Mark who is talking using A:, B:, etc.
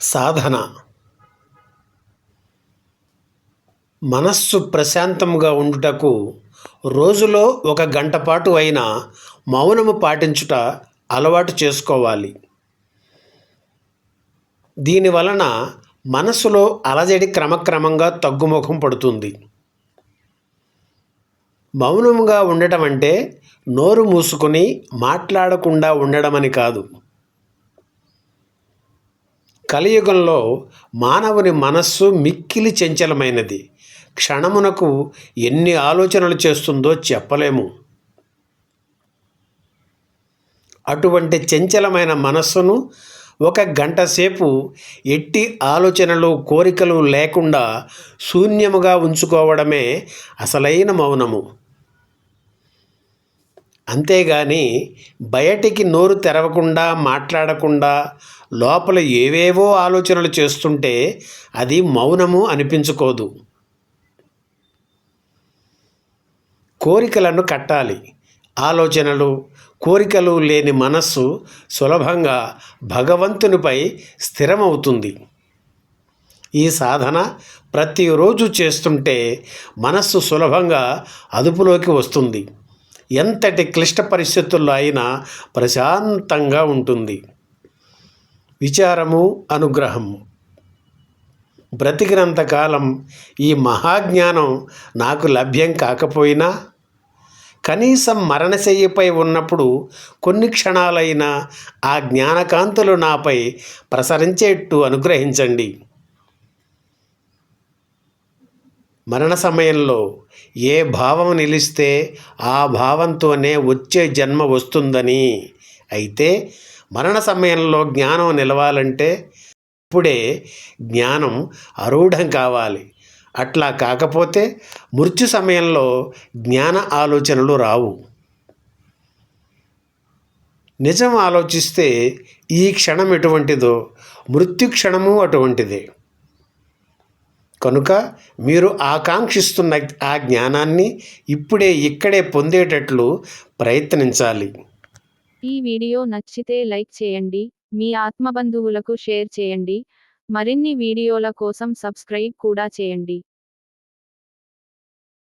A: సాధన. మనస్సు ప్రశాంతంగా ఉండుటకు రోజులో ఒక గంట పాటు అయినా మౌనము పాటించుట అలవాటు చేసుకోవాలి. దీని వలన మనసులో అలజడి క్రమక్రమంగా తగ్గుముఖం పడుతుంది. మౌనముగా ఉండటం అంటే నోరు మూసుకొని మాట్లాడకుండా ఉండడమని కాదు. కలియుగంలో మానవుని మనస్సు మిక్కిలి చంచలమైనది. క్షణమునకు ఎన్ని ఆలోచనలు చేస్తుందో చెప్పలేము. అటువంటి చంచలమైన మనస్సును ఒక గంట సేపు ఎట్టి ఆలోచనలు కోరికలు లేకుండా శూన్యముగా ఉంచుకోవడమే అసలైన మౌనము. అంతేగాని బయటికి నోరు తెరవకుండా మాట్లాడకుండా లోపల ఏవేవో ఆలోచనలు చేస్తుంటే అది మౌనము అనిపించుకోదు. కోరికలను కట్టాలి. ఆలోచనలు కోరికలు లేని మనస్సు సులభంగా భగవంతునిపై స్థిరమవుతుంది. ఈ సాధన ప్రతిరోజు చేస్తుంటే మనస్సు సులభంగా అదుపులోకి వస్తుంది. ఎంతటి క్లిష్ట పరిస్థితుల్లో అయినా ప్రశాంతంగా ఉంటుంది. విచారము అనుగ్రహము. బ్రతికినంతకాలం ఈ మహాజ్ఞానం నాకు లభ్యం కాకపోయినా కనీసం మరణశయ్యపై ఉన్నప్పుడు కొన్ని క్షణాలైనా ఆ జ్ఞానకాంతులు నాపై ప్రసరించేట్టు అనుగ్రహించండి. మరణ సమయంలో ఏ భావం నిలిస్తే ఆ భావంతోనే వచ్చే జన్మ వస్తుందని. అయితే మరణ సమయంలో జ్ఞానం నిలవాలంటే ఇప్పుడే జ్ఞానం అరూఢం కావాలి. అట్లా కాకపోతే మృత్యు సమయంలో జ్ఞాన ఆలోచనలు రావు. నిజం ఆలోచిస్తే ఈ క్షణం ఎటువంటిదో మృత్యు క్షణము అటువంటిదే. కనుక మీరు ఆకాంక్షిస్తున్న ఆ జ్ఞానాన్ని ఇప్పుడే ఇక్కడే పొందేటట్లు ప్రయత్నించాలి.
B: ఈ వీడియో నచ్చితే లైక్ చేయండి మీ ఆత్మబంధువులకు షేర్ చేయండి మరిన్ని వీడియోల కోసం సబ్స్క్రైబ్ కూడా చేయండి.